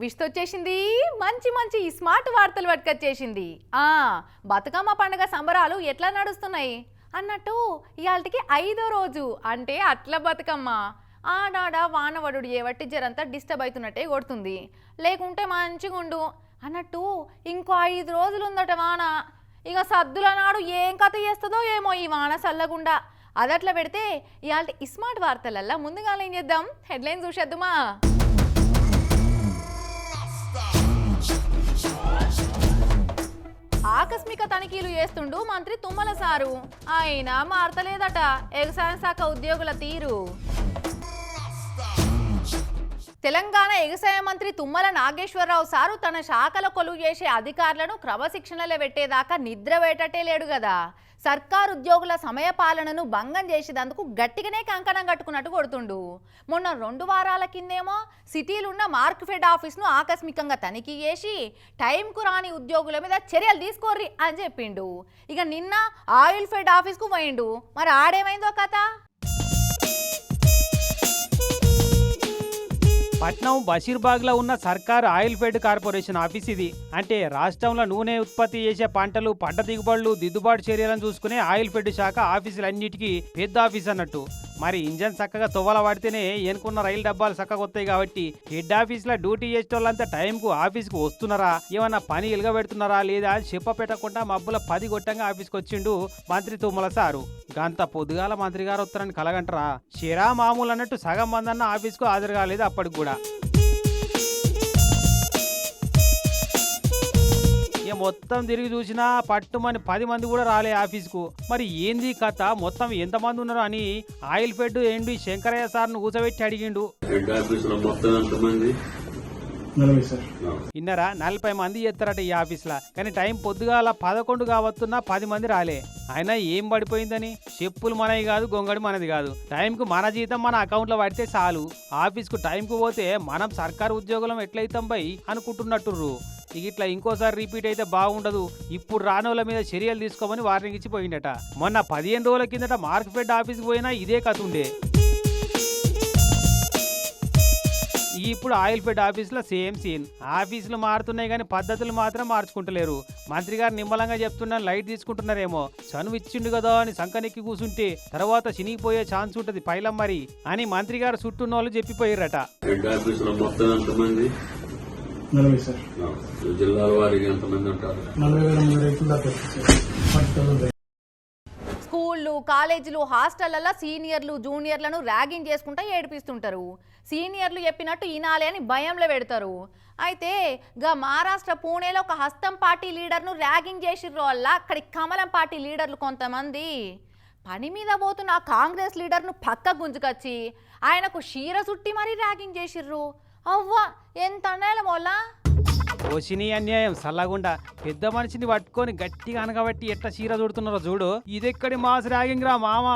విష్త వచ్చేసింది మంచి మంచి స్మార్ట్ వార్తలు పట్టుకొచ్చేసింది. ఆ బతుకమ్మ పండుగ సంబరాలు ఎట్లా నడుస్తున్నాయి? అన్నట్టు ఇవాళకి ఐదో రోజు అంటే అట్ల బతుకమ్మ. ఆడాడ వానవడు ఏవట్టి జరంతా డిస్టర్బ్ అవుతున్నట్టే కొడుతుంది. లేకుంటే మంచిగా ఉండు అన్నట్టు ఇంకో ఐదు రోజులు ఉందట వాన. ఇక సద్దుల నాడు ఏం కథ చేస్తుందో ఏమో ఈ వాన చల్లగుండా. అదట్లా పెడితే ఇవాళ స్మార్ట్ వార్తలల్లా ముందుగా ఏం చేద్దాం? హెడ్లైన్ చూసేద్దామా? ఆకస్మిక తనిఖీలు చేస్తుండు మంత్రి తుమ్మల సారు. అయినా మారతలేదట. ఎగసాయ శాఖ ఉద్యోగుల తీరు. తెలంగాణ ఎగసాయ మంత్రి తుమ్మల నాగేశ్వరరావు సారు తన శాఖల కొలువు చేసే అధికారులను క్రమశిక్షణలో పెట్టేదాకా నిద్ర వేటట్టే లేడు కదా సర్కారు ఉద్యోగుల సమయ పాలనను భంగం చేసేందుకు గట్టిగానే కంకణం కట్టుకున్నట్టు కొడుతుండు. మొన్న రెండు వారాల కిందేమో సిటీలున్న మార్క్ఫెడ్ ఆఫీస్ను ఆకస్మికంగా తనిఖీ చేసి టైంకు రాని ఉద్యోగుల మీద చర్యలు తీసుకోర్రి అని చెప్పిండు. ఇక నిన్న ఆయిల్ ఫెడ్ ఆఫీస్కు పోయిండు. మరి ఆడేమైందో కథ? పట్నం బషీర్బాగ్లో ఉన్న సర్కార్ ఆయిల్ ఫెడ్ కార్పొరేషన్ ఆఫీస్ ఇది. అంటే రాష్ట్రంలో నూనె ఉత్పత్తి చేసే పంటలు పంట దిగుబడులు దిద్దుబాటు చర్యలను చూసుకునే ఆయిల్ ఫెడ్ శాఖ ఆఫీసులన్నిటికీ పెద్ద ఆఫీస్ అన్నట్టు. మరి ఇంజన్ చక్కగా తువ్వల పడితేనే ఎనుకున్న రైలు డబ్బాలు చక్కగా వస్తాయి కాబట్టి హెడ్ ఆఫీస్లో డ్యూటీ చేసేటోళ్ళంతా టైంకు ఆఫీస్కి వస్తున్నారా? ఏమన్నా పని ఇలగబెడుతున్నారా? లేదా అని చెప్ప పెట్టకుండా మబ్బుల పది గొట్టంగా ఆఫీస్కి వచ్చిండు మంత్రి తుమ్మల సారు. గంత పొద్దుగాల మంత్రి గారు వస్తారని కలగంటరా? షిరా మామూలు అన్నట్టు సగం మందన్న ఆఫీస్కు హాజరు కాలేదు అప్పటికి కూడా. మొత్తం తిరిగి చూసినా పట్టుమని పది మంది కూడా రాలే ఆఫీస్కు. మరి ఏంది కథ? మొత్తం ఎంతమంది ఉన్నారు అని ఆయిల్ ఫెడ్ ఏంటి శంకరయ్య సార్ను కూర్చోబెట్టి అడిగిండు. మొత్తం ఎంతమంది? ఇన్నరా నలభై మంది చేస్తారట ఈ ఆఫీస్లో. కానీ టైం పొద్దుగాల పదకొండు కావస్తున్నా పది మంది రాలే. అయినా ఏం పడిపోయిందని? చెప్పులు మనవి కాదు గొంగడి మనది కాదు. టైంకు మన జీతం మన అకౌంట్లో పడితే చాలు. ఆఫీస్కు టైంకు పోతే మనం సర్కారు ఉద్యోగులం ఎట్లయితాం బై అనుకుంటున్నట్టుర్రు. ఇట్లా ఇంకోసారి రిపీట్ అయితే బాగుండదు. ఇప్పుడు రానోళ్ళ మీద చర్యలు తీసుకోమని వార్నింగ్ ఇచ్చి పోయిండట మొన్న పదిహేను రోజుల కిందట మార్క్ ఫెడ్ ఆఫీస్కి పోయినా ఇదే కథ ఉండే. ఇప్పుడు ఆయిల్ ఫెడ్ ఆఫీస్లో సేమ్ సీన్ ఆఫీసులు మారుతున్నాయి కానీ పద్ధతులు మాత్రం మార్చుకుంటలేరు. మంత్రి గారు నిమ్మలంగా చెప్తున్నా లైట్ తీసుకుంటున్నారేమో. చనువు ఇచ్చిండు కదా అని సంకనెక్కి కూసుంటే తర్వాత చినిగిపోయే ఛాన్స్ ఉంటది పైలం మరి అని మంత్రి గారు చుట్టూన్న వాళ్ళు చెప్పిపోయారట హెడ్ ఆఫీసులో మొత్తం ఎంతమంది నలభై సార్. జిల్లాల వారికి ఎంతమంది ఉంటారు? నలభై వేల మూడు రైతులు దాకా స్కూళ్ళు కాలేజీలు హాస్టళ్ళలో సీనియర్లు జూనియర్లను ర్యాగింగ్ చేసుకుంటా ఏడిపిస్తుంటారు. సీనియర్లు చెప్పినట్టు ఈనాలి అని భయంలో పెడతారు. అయితే గా మహారాష్ట్ర పూణేలో ఒక హస్తం పార్టీ లీడర్ను ర్యాగింగ్ చేసిర్రు వల్ల అక్కడి కమలం పార్టీ లీడర్లు కొంతమంది పని మీద పోతున్న కాంగ్రెస్ లీడర్ను పక్క గుంజుకొచ్చి ఆయనకు షీర సుట్టి మరీ ర్యాగింగ్ చేసిర్రు. అవ్వ ఎంత అన్యాయం వల్ల ఓసిని అన్యాయం సల్లగుండా. పెద్ద మనిషిని పట్టుకొని గట్టిగా అనగబట్టి ఎట్లా చీర చూడుతున్నారో చూడు. ఇదెక్కడి మాస్ ర్యాగింగ్ రా మామ?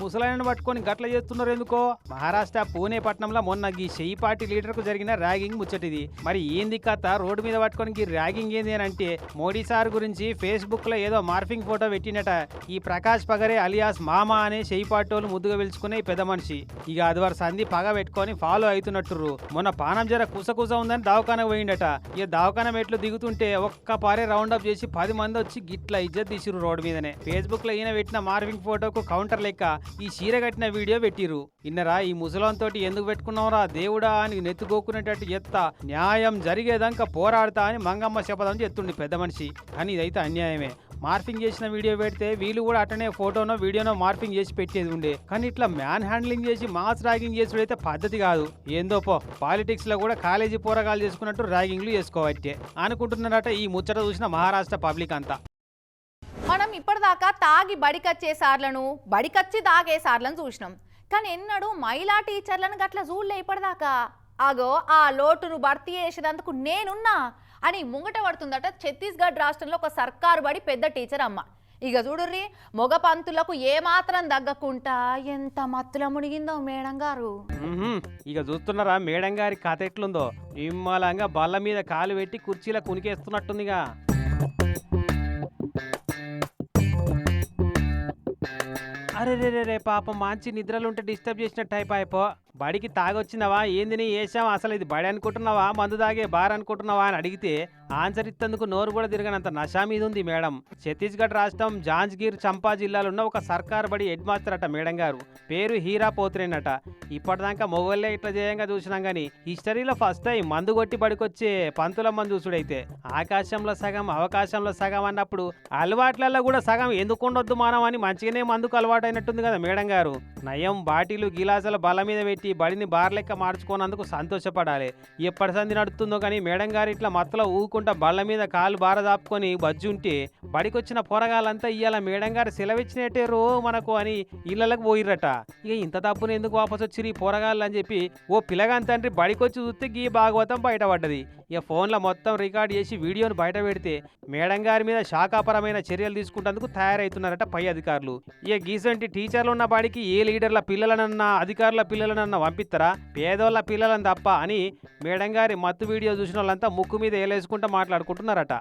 ముసలాయన పట్టుకొని గట్ల చేస్తున్నారు ఎందుకో? మహారాష్ట్ర పూణే పట్టణంలో మొన్న ఈ షెయి పార్టీ లీడర్కు జరిగిన ర్యాగింగ్ ముచ్చటిది. మరి ఏంది కథ? రోడ్డు మీద పట్టుకొని ఈ ర్యాగింగ్ ఏంది అని అంటే మోడీ సార్ గురించి ఫేస్బుక్లో ఏదో మార్ఫింగ్ ఫోటో పెట్టినట. ఈ ప్రకాష్ పగరే అలియాస్ మామ అనే షెయి పార్టీ ముద్దుగా పిలుచుకునే పెద్ద మనిషి. ఇక అదివారు సంధి పగ పెట్టుకొని ఫాలో అవుతున్నట్టు మొన్న పానం జర కుసకుస ఉందని దావకానకు పోయిండట. ఇక పక్కన మెట్లు దిగుతుంటే ఒక్క పారే రౌండ్ అప్ చేసి పది మంది వచ్చి గిట్ల ఇజ్జత్ తీసిరు రోడ్డు మీదనే. ఫేస్బుక్లో ఈయన పెట్టిన మార్వింగ్ ఫోటోకు కౌంటర్ లెక్క ఈ చీర కట్టిన వీడియో పెట్టిరు ఇన్నరా ఈ ముసలం ఎందుకు పెట్టుకున్నావురా? దేవుడా అని నెత్తుకోకునేటట్టు ఎత్త న్యాయం జరిగేదాకా పోరాడతా అని మంగమ్మ శపథం చెప్తుండి పెద్ద మనిషి. కానీ ఇదైతే అన్యాయమే. మార్ఫింగ్ చేసిన వీడియో పెడితే వీళ్ళు కూడా అటనే ఫోటోనో వీడియోనో మార్ఫింగ్ చేసి పెట్టేది ఉండే. కానీ ఇట్లా మ్యాన్ హ్యాండ్లింగ్ చేసి మాస్ ర్యాగింగ్ చేసుడు అయితే పద్ధతి కాదు. ఏందో పో పాలిటిక్స్లో కూడా కాలేజీ పోరగాలు చేసుకున్నట్టు ర్యాగింగ్లు చేసుకోవట్టే అనుకుంటున్నారట ఈ ముచ్చట చూసిన మహారాష్ట్ర పబ్లిక్ అంతా. మనం ఇప్పటిదాకా తాగి బడికొచ్చే సార్లను బడికచ్చి తాగే సార్లను చూసినాం. కానీ ఎన్నడూ మహిళా టీచర్లను గట్ల చూడలే ఇప్పటిదాకా. అగో ఆ లోటును భర్తీ చేసేదందుకు నేనున్నా. అని ముంగట పడుతుందట. ఛత్తీస్గఢ్ రాష్ట్రంలో ఒక సర్కారు బడి పెద్ద టీచర్ అమ్మ. ఇక చూడుర్రి మొగ పంతులకు ఏమాత్రం తగ్గకుండా ఎంత మత్తుల మునిగిందో మేడం గారు. ఇక చూస్తున్నారా మేడం గారి కథ ఎట్లుందో. నిమ్మలంగా బల్ల మీద కాలు పెట్టి కుర్చీలో కునికేస్తున్నట్టుందిగా. అరే రే రే పాపం మంచి నిద్రలుంటే డిస్టర్బ్ చేసినట్టు అయిపోయిపో బడికి తాగొచ్చినవా? ఏందిని? వేసావా అసలు ఇది బడి అనుకుంటున్నావా? మందు తాగే బార్ అనుకుంటున్నావా? అని అడిగితే ఆన్సర్ ఇత్తందుకు నోరు కూడా తిరగనంత నషా మీద ఉంది మేడం. ఛత్తీస్గఢ్ రాష్ట్రం జాంజ్గీర్ చంపా జిల్లాలో ఉన్న ఒక సర్కార్ బడి హెడ్ మాస్టర్ అట మేడం గారు. పేరు హీరా పోత్రేనట. ఇప్పటిదాకా మొగోళ్ళే ఇట్లా చేయంగా చూసినాం గానీ హిస్టరీలో ఫస్ట్ టైం మందు కొట్టి బడికొచ్చే పంతుల మందు చూసుడైతే. ఆకాశంలో సగం అవకాశంలో సగం అన్నప్పుడు అలవాట్లలో కూడా సగం ఎందుకు ఉండొద్దు మానం అని మంచిగానే మందుకు అలవాటు కదా మేడం గారు. నయం బాటిలు గిలాసుల బల మీద పెట్టి బడిని బార్లెక్క మార్చుకున్నందుకు మార్చుకోనందుకు సంతోషపడాలి. ఎప్పటి సంది నడుతుందో కానీ మేడం గారు ఇట్లా మత్తలో లేకుండా బళ్ళ మీద కాలు బార బజ్జి బజ్జుంటే బడికొచ్చిన పోరగాళ్ళంతా ఇవాళ మేడం గారు సెలవిచ్చినట్టే రో మనకు అని ఇళ్ళకి పోయిర్రట. ఇక ఇంత తప్పును ఎందుకు వాపసు వచ్చిరి ఈ పోరగాళ్ళు అని చెప్పి ఓ పిల్లగాని తండ్రి బడికొచ్చి చూస్తే గీ భాగవతం బయటపడ్డది. ఇక ఫోన్లో మొత్తం రికార్డ్ చేసి వీడియోను బయట పెడితే మేడం గారి మీద శాఖాపరమైన చర్యలు తీసుకుంటేందుకు తయారవుతున్నారట పై అధికారులు. ఇక గీసంటి టీచర్లు ఉన్న బాడికి ఏ లీడర్ల పిల్లలనన్నా అధికారుల పిల్లలనన్నా పంపిస్తారా పేదోళ్ళ పిల్లలను తప్ప అని మేడం గారి మత్తు వీడియో చూసిన వాళ్ళంతా ముక్కు మీద ఏలేసుకుంటూ మాట్లాడుకుంటున్నారట.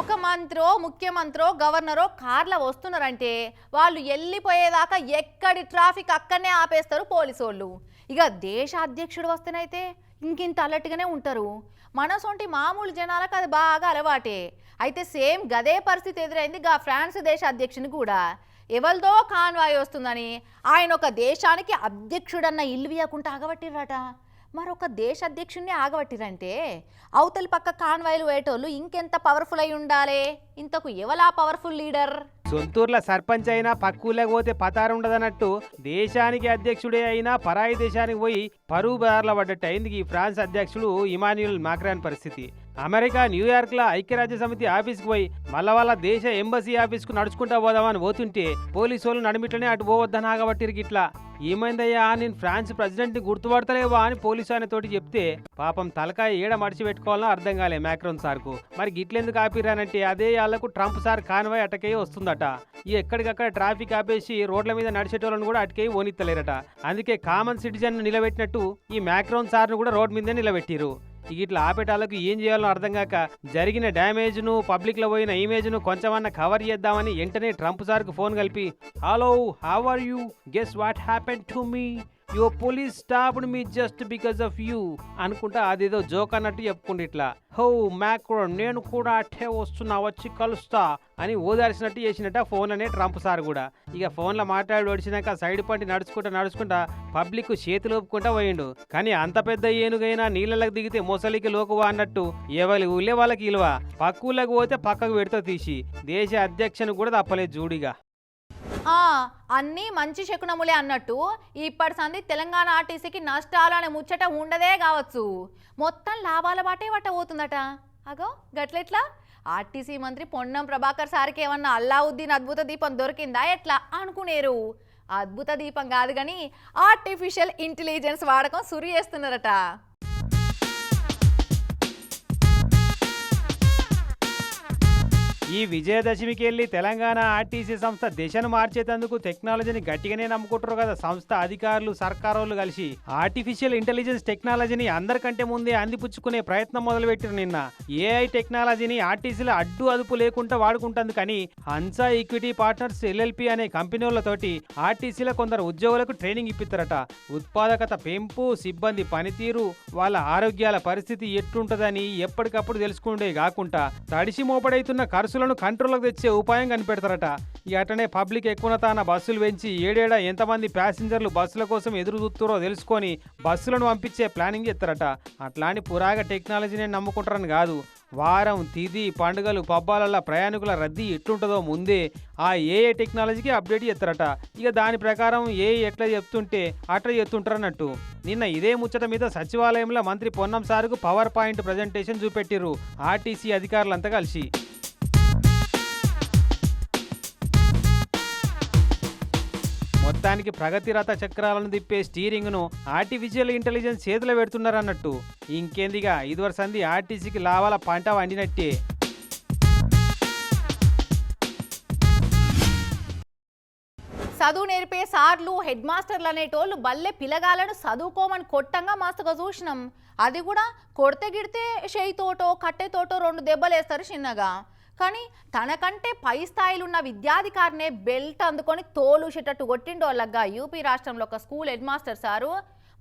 ఒక మంత్రో ముఖ్యమంత్రో గవర్నరో కార్లో వస్తున్నారంటే వాళ్ళు వెళ్ళిపోయేదాకా ఎక్కడి ట్రాఫిక్ అక్కడనే ఆపేస్తారు పోలీసు వాళ్ళు ఇక దేశ అధ్యక్షుడు వస్తేనైతే ఇంకింత అలర్ట్గానే ఉంటారు. మనసొంటి మామూలు జనాలకు అది బాగా అలవాటే. అయితే సేమ్ గదే పరిస్థితి ఎదురైంది గా ఫ్రాన్స్ దేశ అధ్యక్షుని కూడా. ఎవరిదో కాన్వాయ్ వస్తుందని ఆయన ఒక దేశానికి అధ్యక్షుడన్న ఇల్లు ఆగబట్టిరట మరొక దేశ అధ్యక్షుడిని ఆగబట్టిరంటే అవతలి పక్క కాన్వాయ్లు వేటోళ్ళు ఇంకెంత పవర్ఫుల్ అయి ఉండాలి? ఇంతకు ఎవలా పవర్ఫుల్ లీడర్ సొంతూర్ల సర్పంచ్ అయినా పక్కూళ్ళకి పోతే పతారు ఉండదన్నట్టు దేశానికి అధ్యక్షుడే అయినా పరాయి దేశానికి పోయి పరువు బార్ల పడ్డట్టు అయింది ఈ ఫ్రాన్స్ అధ్యక్షుడు ఇమాన్యుల్ మాక్రాన్ పరిస్థితి. అమెరికా న్యూయార్క్లో ఐక్యరాజ్య సమితి ఆఫీస్కి పోయి మళ్ళా వాళ్ళ దేశ ఎంబసీ ఆఫీస్కు నడుచుకుంటా పోదామని పోతుంటే పోలీసు వాళ్ళు నడిమిట్లనే అటు పోవద్దని ఆగబట్టిరికి ఇట్లా ఏమైందయ్యా? నేను ఫ్రాన్స్ ప్రెసిడెంట్ని గుర్తుపడతలేవా అని పోలీసు అనే తోటి చెప్తే పాపం తలకాయ ఏడ మడిచి పెట్టుకోవాలని అర్థం కాలే మ్యాక్రోన్ సార్కు. మరి గిట్లెందుకు ఆపిరానంటే అదే వాళ్ళకు ట్రంప్ సార్ కాన్వాయ్ అటకే వస్తుందట. ఈ ఎక్కడికక్కడ ట్రాఫిక్ ఆపేసి రోడ్ల మీద నడిచేటోళ్ళని కూడా అటుకే ఓనిత్తలేరట. అందుకే కామన్ సిటిజన్ నిలబెట్టినట్టు ఈ మ్యాక్రోన్ సార్ను కూడా రోడ్ మీదే నిలబెట్టిరు ఇట్లా ఆపేటాలకు ఏం చేయాలో అర్థం కాక జరిగిన డ్యామేజ్ను పబ్లిక్లో పోయిన ఇమేజ్ను కొంచెమన్నా కవర్ చేద్దామని వెంటనే ట్రంప్ సార్కు ఫోన్ కలిపి hello how are you? Guess what happen to me? Your police stopped me just because of you అనుకుంటా అదేదో జోక్ అన్నట్టు చెప్పుకుంటే ఇట్లా. హో మ్యాక్రోన్ నేను కూడా అట్టే వస్తున్నా వచ్చి కలుస్తా అని ఓదార్చినట్టు చేసినట్ట ఫోన్ అనే ట్రంప్ సార్ కూడా. ఇక ఫోన్లో మాట్లాడి వడిచినాక సైడ్ పంటి నడుచుకుంటా నడుచుకుంటా పబ్లిక్ చేతులు ఒప్పుకుంటా పోయిండు. కానీ అంత పెద్ద ఏనుగైనా నీళ్ళకి దిగితే మొసలికి లోకువా అన్నట్టు ఎవరి ఊళ్ళే వాళ్ళకి ఇలువ. పక్క ఊళ్ళకి పోతే పక్కకు పెడితే తీసి. దేశ అధ్యక్షను కూడా తప్పలేదు జూడిగా. అన్నీ మంచి శకునములే అన్నట్టు ఇప్పటి సంది తెలంగాణ ఆర్టీసీకి నష్టాలు అనే ముచ్చట ఉండదే కావచ్చు. మొత్తం లాభాల బాటే పట్ట పోతుందట అగో గట్లెట్లా? ఆర్టీసీ మంత్రి పొన్నం ప్రభాకర్ సార్కి ఏమన్నా అల్లావుద్దీన్ అద్భుత దీపం దొరికిందా ఎట్లా అనుకునేరు? అద్భుత దీపం కాదు కానీ ఆర్టిఫిషియల్ ఇంటెలిజెన్స్ వాడకం సురి చేస్తున్నారట. ఈ విజయదశమికి వెళ్ళి తెలంగాణ ఆర్టీసీ సంస్థ దిశను మార్చేందుకు టెక్నాలజీని గట్టిగానే నమ్ముకుంటారు కదా. సంస్థ అధికారులు సర్కారోళ్ళు కలిసి ఆర్టిఫిషియల్ ఇంటెలిజెన్స్ టెక్నాలజీని అందరికంటే ముందే అందిపుచ్చుకునే ప్రయత్నం మొదలుపెట్టారు నిన్న. ఏఐ టెక్నాలజీని ఆర్టీసీలో అడ్డు అదుపు లేకుండా వాడుకుంటుంది కానీ హన్సా ఈక్విటీ పార్ట్నర్స్ ఎల్ఎల్పి అనే కంపెనీ వాళ్ళతోటి ఆర్టీసీలో కొందరు ఉద్యోగులకు ట్రైనింగ్ ఇప్పిస్తారట ఉత్పాదకత పెంపు సిబ్బంది పనితీరు వాళ్ళ ఆరోగ్యాల పరిస్థితి ఎట్లుంటదని ఎప్పటికప్పుడు తెలుసుకుంటే కాకుండా తడిసి మోపడైతున్న బస్సులను కంట్రోల్కి తెచ్చే ఉపాయం కనిపెడతారట. ఈ అటనే పబ్లిక్ ఎక్కువన తాన బస్సులు పెంచి ఏడేడా ఎంతమంది ప్యాసింజర్లు బస్సుల కోసం ఎదురు చూస్తారో తెలుసుకొని బస్సులను పంపించే ప్లానింగ్ చేస్తారట. అట్లాంటి పురాగ టెక్నాలజీని నమ్ముకుంటారని కాదు. వారం తిది పండుగలు పబ్బాలల్ల ప్రయాణికుల రద్దీ ఎట్లుంటుందో ముందే ఆ ఏఏ టెక్నాలజీకి అప్డేట్ చేస్తారట. ఇక దాని ప్రకారం ఏ ఎట్లా చెప్తుంటే అట్లా చెప్తుంటారన్నట్టు. నిన్న ఇదే ముచ్చట మీద సచివాలయంలో మంత్రి పొన్నం సార్కు పవర్ పాయింట్ ప్రజెంటేషన్ చూపెట్టిర్రు. ఆర్టీసీ అధికారులంతా కలిసి. మొత్తానికి ప్రగతి రథ చక్రాలను తిప్పే స్టీరింగ్ను ఆర్టిఫిషియల్ ఇంటెలిజెన్స్ చేతిలో పెడుతున్నారన్నట్టు. ఇంకేందిగా ఇదివరకు సంధి ఆర్టీసీకి లావాల పంట వండినట్టే. చదువు నేర్పే సార్లు హెడ్ మాస్టర్లు అనేటోళ్ళు బల్లె పిలగాలను చదువుకోమని కొట్టంగా మస్తుగా చూసినాం. అది కూడా కొడితే గిడితే చేయితోటో కట్టెతోటో రెండు దెబ్బలు వేస్తారు చిన్నగా. కానీ తనకంటే పై స్థాయిలో ఉన్న విద్యాధికారినే బెల్ట్ అందుకొని తోలుసేటట్టు కొట్టిండోళ్ళగా యూపీ రాష్ట్రంలో ఒక స్కూల్ హెడ్ మాస్టర్ సారు.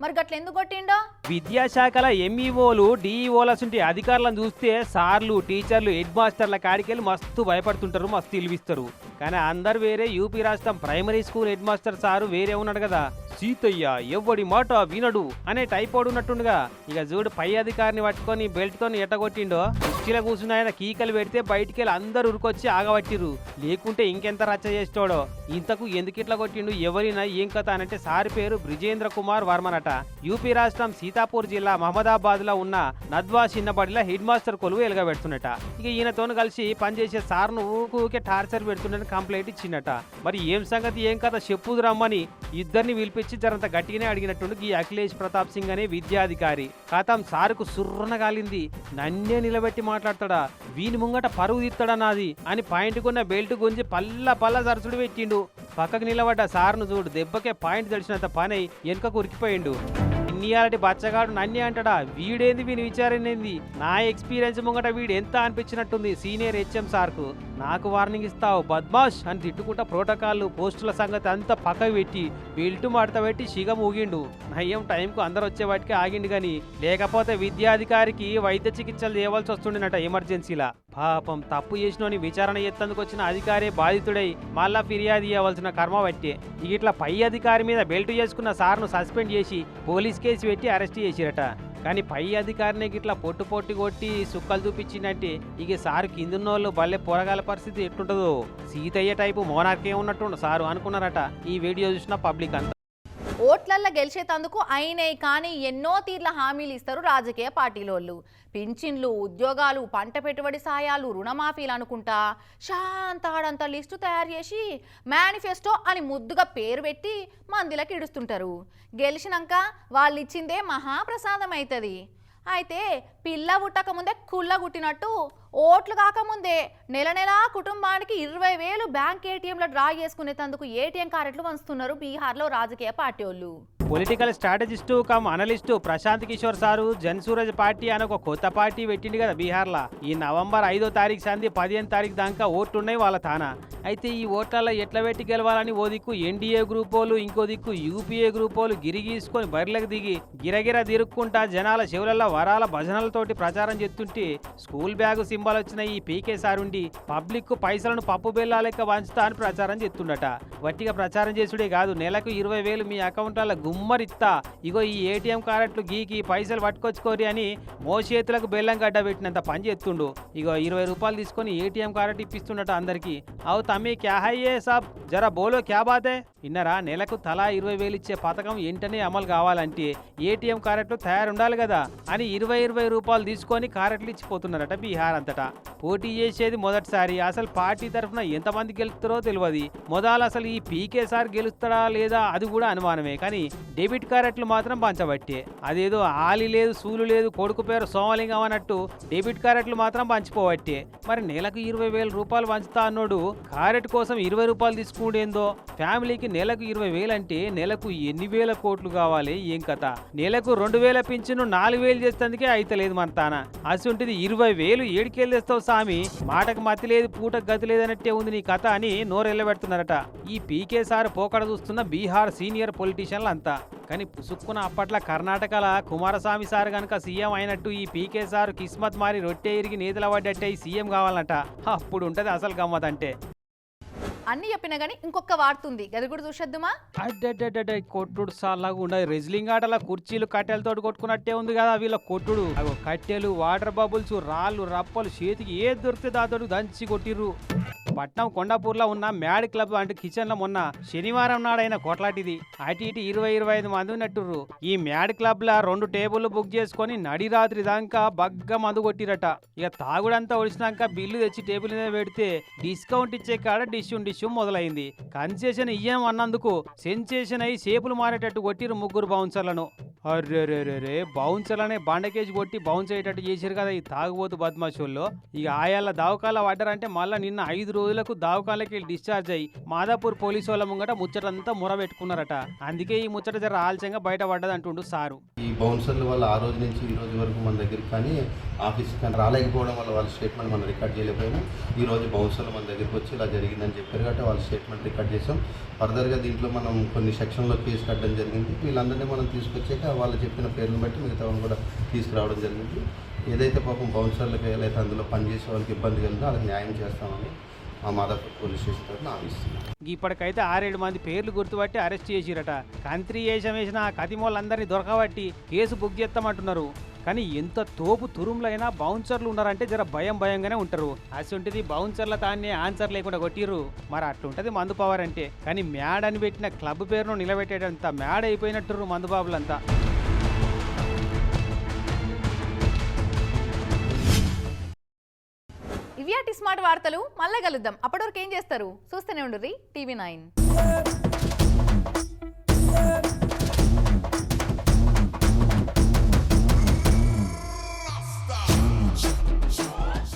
మరి గట్ల ఎందుకు కొట్టిండో? విద్యాశాఖల ఎంఈఓలు డిఈఓలసుంటి అధికారులను చూస్తే సార్లు టీచర్లు హెడ్ మాస్టర్ల కాడికెళ్ళి మస్తు భయపడుతుంటారు మస్తు ఇల్విస్తారు. కానీ అందరు వేరే యూపీ రాష్ట్రం primary school head master sir వేరే ఉన్నాడు కదా. సీతయ్య ఎవ్వడి మాట వినడు అనే టైపోడు ఉన్నట్టుండగా. ఇక చూడు పై అధికారిని పట్టుకొని బెల్ట్ ఎట్టగొట్టిండో కుర్చీలో కూర్చుని ఆయన కీకలు పెడితే బయటికి వెళ్ళి అందరు ఉరికొచ్చి ఆగబట్టిరు లేకుంటే ఇంకెంత రచ్చ చేస్తాడో ఇంతకు ఎందుకు ఇట్లా కొట్టిండు? ఎవరినా ఏం కథ అనంటే సారి పేరు బ్రిజేంద్ర కుమార్ వర్మనట యూపీ రాష్ట్రం సీతాపూర్ జిల్లా మహమ్మదాబాద్లో ఉన్న నద్వా చిన్నబడిలో హెడ్ మాస్టర్ కొలువు ఎలగబెడుతున్నట ఇక ఈయనతోని కలిసి పనిచేసే సార్ను ఊకే టార్చర్ పెడుతుండని కంప్లైంట్ ఇచ్చిండట మరి ఏం సంగతి ఏం కథ చెప్పుదు రమ్మని ఇద్దరిని పిలిపించి జరంత గట్టిగానే అడిగినట్టుండి ఈ అఖిలేష్ ప్రతాప్ సింగ్ అనే విద్యాధికారి. కథం సారుకు సుర్రన కాలింది నన్నే నిలబెట్టి మాట్లాడతాడా? వీని ముంగట పరుగు తీస్తాడా నాది అని పాయింట్ కొన్న బెల్ట్ గుంజి పల్ల పల్ల సరసుడు పెట్టిండు. పక్కకు నిలబడ్డ సార్ను చూడు దెబ్బకే పాయింట్ తెలిసినంత పని వెనుకకు ఉరికిపోయిండు. ఇన్నియాలటి బచ్చగాడు నన్నే అంటాడా వీడేంది వీని విచారణేంది? నా ఎక్స్పీరియన్స్ ముంగట వీడు ఎంత అనిపించినట్టుంది సీనియర్ హెచ్ఎం సార్కు. నాకు వార్నింగ్ ఇస్తావు బద్మాష్ అని తిట్టుకుంటా ప్రోటోకాల్లు పోస్టుల సంగతి అంతా పక్క పెట్టి బెల్ట్ మడత పెట్టి సిగ ఊగిండు నయ్యం టైంకు అందరు వచ్చే వాటికి ఆగిండు గాని లేకపోతే విద్యాధికారికి వైద్య చికిత్సలు చేయవలసి వస్తుండేనట ఎమర్జెన్సీలా. పాపం తప్పు చేసినోని విచారణ ఎత్తందుకు వచ్చిన అధికారే బాధితుడై మళ్ళా ఫిర్యాదు చేయవలసిన కర్మ పట్టే. ఇట్లా పై అధికారి మీద బెల్ట్ చేసుకున్న సార్ను సస్పెండ్ చేసి పోలీస్ కేసు పెట్టి అరెస్ట్ చేసిరట. కానీ పై అధికారిని ఇట్లా పొట్టు పొట్టి కొట్టి సుక్కలు చూపించిందంటే ఇక సారు కిందున్నోళ్ళు భలే పొరగాల పరిస్థితి ఎట్టుంటుందో సీతయ్య టైపు మోనార్కే ఉన్నట్టు సారు అనుకున్నారట. ఈ వీడియో చూసిన పబ్లిక్ అంతా. ఓట్లల్లో గెలిచేటందుకు అయినాయి కానీ ఎన్నో తీర్ల హామీలు ఇస్తారు రాజకీయ పార్టీలోళ్ళు. పింఛన్లు ఉద్యోగాలు పంట పెట్టుబడి సాయాలు రుణమాఫీలు అనుకుంటా. శాంతాడంత లిస్టు తయారు చేసి మేనిఫెస్టో అని ముద్దుగా పేరు పెట్టి మందిలకు ఇడుస్తుంటారు. గెలిచినాక వాళ్ళు ఇచ్చిందే మహాప్రసాదం అవుతుంది అయితే పిల్ల పుట్టక ముందే కుళ్ళ గుట్టినట్టు ఓట్లు కాకముందే నెల నెలా కుటుంబానికి ఇరవై వేలు బ్యాంక్ ఏటీఎంలో డ్రా చేసుకునేందుకు ఏటీఎం కార్డులు పంచుతున్నారు బీహార్లో రాజకీయ పార్టీ వాళ్ళు. Political strategist cum analyst Prashant Kishor sir Jansuraaj party అని ఒక కొత్త పార్టీ పెట్టిండు కదా బీహార్లో. ఈ నవంబర్ ఐదో తారీఖు సంది పదిహేను తారీఖు దాకా ఓట్లున్నాయి వాళ్ళ తాన. అయితే ఈ ఓట్లలో ఎట్లా పెట్టి గెలవాలని ఓ దిక్కు ఎన్డీఏ గ్రూప్ వాళ్ళు ఇంకో దిక్కు యూపీఏ గ్రూప్ వాళ్ళు గిరిగీసుకొని బరిలకు దిగి గిరగిర దిరుక్కుంటా జనాల చెవులలో వరాల భజనలతోటి ప్రచారం చేస్తుంటే స్కూల్ బ్యాగ్ కుటుంబాలు వచ్చిన ఈ పీకే సార్ ఉండి పబ్లిక్కు పైసలను పప్పు బెల్లా లెక్క వంచుతా అని ప్రచారం చేస్తుండట. వట్టిగా ప్రచారం చేసుడే కాదు నెలకు ఇరవై వేలు మీ అకౌంట్ల గుమ్మరిత్తా. ఇగో ఈ ఏటీఎం కార్డులు గీకి పైసలు పట్టుకొచ్చుకోరి అని మోచేతులకు బెల్లం గడ్డ పెట్టినంత పని చేస్తుండు. ఇగో ఇరవై రూపాయలు తీసుకొని ఏటీఎం కార్డు ఇప్పిస్తుండట అందరికి. అవు తమ్మి క్యా హయ్యే సాబ్? జరా బోలో క్యా బాతే? ఇన్నరా నెలకు తలా ఇరవై వేలు ఇచ్చే పథకం వెంటనే అమలు కావాలంటే ఏటీఎం కార్డులు తయారుండాలి కదా అని ఇరవై ఇరవై రూపాయలు తీసుకొని కార్డులు ఇచ్చిపోతున్నారట బీహార్ అంతటా. పోటీ చేసేది మొదటిసారి. అసలు పార్టీ తరఫున ఎంతమంది గెలుస్తారో తెలియదు మొదలు అసలు ఈ పీకే సార్ గెలుస్తాడా లేదా అది కూడా అనుమానమే. కానీ డెబిట్ కార్డులు మాత్రం పంచబట్టే. అదేదో ఆలి లేదు సూలు లేదు కొడుకు పేరు సోమలింగం అన్నట్టు డెబిట్ కార్డులు మాత్రం పంచిపోవట్టే మరి నెలకు ఇరవై వేల రూపాయలు పంచుతా అన్నోడు. క్యారెట్ కోసం ఇరవై రూపాయలు తీసుకుండేందో? ఫ్యామిలీకి నెలకు ఇరవై వేలు అంటే నెలకు ఎన్ని వేల కోట్లు కావాలి? ఏం కథ? నెలకు రెండు వేల పింఛను నాలుగు వేలు చేస్తేందుకే అయితలేదు మన తాన. అసంటిది ఇరవై వేలు ఏడు తెస్తావు సామి? మాటకు మతి లేదు పూటకు గతి లేదన్నట్టే ఉంది నీ కథ అని నోరెళ్ళబెడుతున్నారట. ఈ పీకే సార్ పోకడ చూస్తున్న బీహార్ సీనియర్ పొలిటీషియన్లు అంతా కానీ పుసుక్కున అప్పట్లో కర్ణాటకల కుమారస్వామి సార్ గనక సీఎం అయినట్టు ఈ పీకే సార్ కిస్మత్ మారి రొట్టె ఇరిగి నేతల పడ్డట్టే ఈ సీఎం కావాలన్నట. అప్పుడు ఉంటది అసలు గమ్మత్ అంటే అన్ని చెప్పినా కానీ ఇంకొక వాడుతుంది అది కూడా చూసేద్దుమా? అడ్డడ్డడ్డ కొట్టుడు సాలాగా ఉండదు. రెజ్లింగ్ ఆటలా కుర్చీలు కట్టెలతో కొట్టుకున్నట్టే ఉంది కదా వీళ్ళ కొట్టుడు. కట్టెలు వాటర్ బబుల్స్ రాళ్ళు రప్పలు చేతికి ఏది దొరికితే దాతోడు దంచి కొట్టిర్రు. పట్నం కొండాపూర్లో ఉన్న మ్యాడ్ క్లబ్ అంటూ కిచెన్లో మొన్న శనివారం నాడైన కొట్లాటిది. అటు ఇటు ఇరవై ఇరవై ఐదు మంది ఉన్నట్టుర్రు. ఈ మ్యాడ్ క్లబ్లో రెండు టేబుల్ బుక్ చేసుకొని నడి రాత్రి దాకా బగ్గ మందు కొట్టిరట. ఇక తాగుడంతా ఒడిచినాక బిల్లు తెచ్చి టేబుల్ మీద పెడితే డిస్కౌంట్ ఇచ్చే కాడ డిష్యూ డిష్యూ మొదలైంది. కన్సెషన్ ఇయ్యం అన్నందుకు సెన్సేషన్ అయి సేపులు మారేటట్టు కొట్టిరు ముగ్గురు బౌన్సర్లను. అర్రే బౌన్సర్లనే బండకేసి కొట్టి బౌన్స్ అయ్యేటట్టు చేశారు కదా ఈ తాగుబోతు బద్మాషుల్లో. ఇక ఆయాల దావకాల పడ్డారంటే మళ్ళా నిన్న ఐదు రోజులకు దావకాలకి డిశ్చార్జ్ అయ్యి మాదాపూర్ పోలీసు వాళ్ళ ముంగట ముచ్చటంతా అంతా మురబెట్టుకున్నారట. అందుకే ఈ ముచ్చట జర ఆలస్యంగా బయట పడ్డది అంటుండు సారు. ఈ బౌన్సర్ల వల్ల ఆ రోజు నుంచి ఈ రోజు వరకు మన దగ్గరికి కానీ ఆఫీస్కి కానీ రాలేకపోవడం వల్ల వాళ్ళ స్టేట్మెంట్ మనం రికార్డ్ చేయలేకపోయాము. ఈ రోజు బౌన్సర్లు మన దగ్గరికి వచ్చి ఇలా జరిగిందని చెప్పారు కాబట్టి వాళ్ళ స్టేట్మెంట్ రికార్డ్ చేసాం ఫర్దర్గా దీంట్లో మనం కొన్ని సెక్షన్లో కేసు కట్టడం జరిగింది. వీళ్ళందరినీ మనం తీసుకొచ్చాక వాళ్ళు చెప్పిన పేర్లను బట్టి మిగతా కూడా తీసుకురావడం జరిగింది. ఏదైతే పాపం బౌన్సర్లకు ఏదైతే అందులో పనిచేసే వాళ్ళకి ఇబ్బంది కలిగిందో వాళ్ళకి న్యాయం చేస్తామని మాదాపూర్ పోలీస్ స్టేషన్ తరఫున ఇప్పటికైతే ఆరేడు మంది పేర్లు గుర్తుపట్టి అరెస్ట్ చేసిరట. కంత్రి వేషం వేసిన కతిమోళ్ళందరినీ దొరకబట్టి కేసు బుక్ చేస్తామంటున్నారు. కానీ ఎంత తోపు తురుములైనా బౌన్సర్లు ఉన్నారంటే జర భయం భయంగానే ఉంటారు. అసొంటిది బౌన్సర్ల తాన్నే ఆన్సర్ లేకుండా కొట్టిరు మరి అట్లుంటది మందు పవర్ అంటే. కానీ మ్యాడ్ అని పెట్టిన క్లబ్ పేరును నిలబెట్టేటంత మ్యాడ్ అయిపోయినట్టు మందు బాబులంతా వార్తలు మళ్ళీ కలుద్దాం. అప్పటివరకు ఏం చేస్తారు? చూస్తూనే ఉండుర్రి. TV nine.